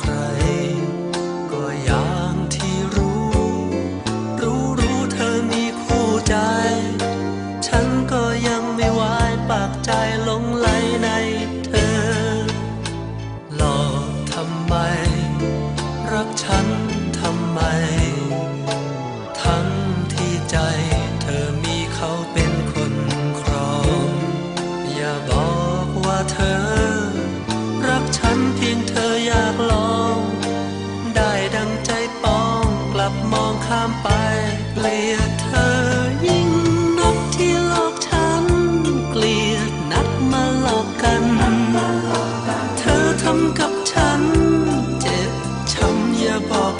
ใคร ก็ย่งที่รู้ รู้รู้เธอมีคู่ใจ ฉันก็ยังไม่วายปากใจหลงไหลในเธอ หลอกทำไม รักฉันทำไม ทั้ที่ใจเธอมีเขาเป็นคนครอง อย่าบอกว่าเธอ บมองข้ามไปเปลี่ยนเธอยิ่งนกที่หลอกฉัน เกลียดนัดมาหลอกกัน เธอทำกับฉัน เจ็บช้ำอย่าบอก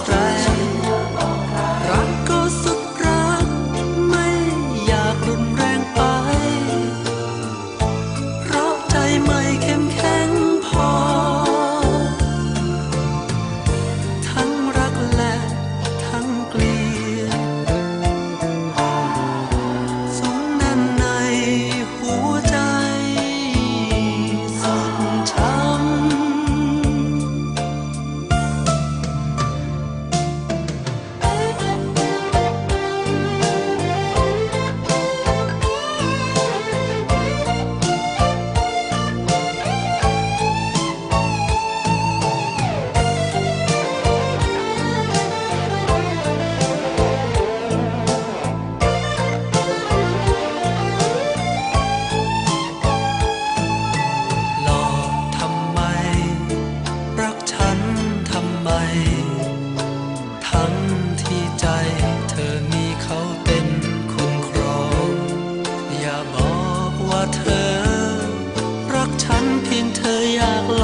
อยาก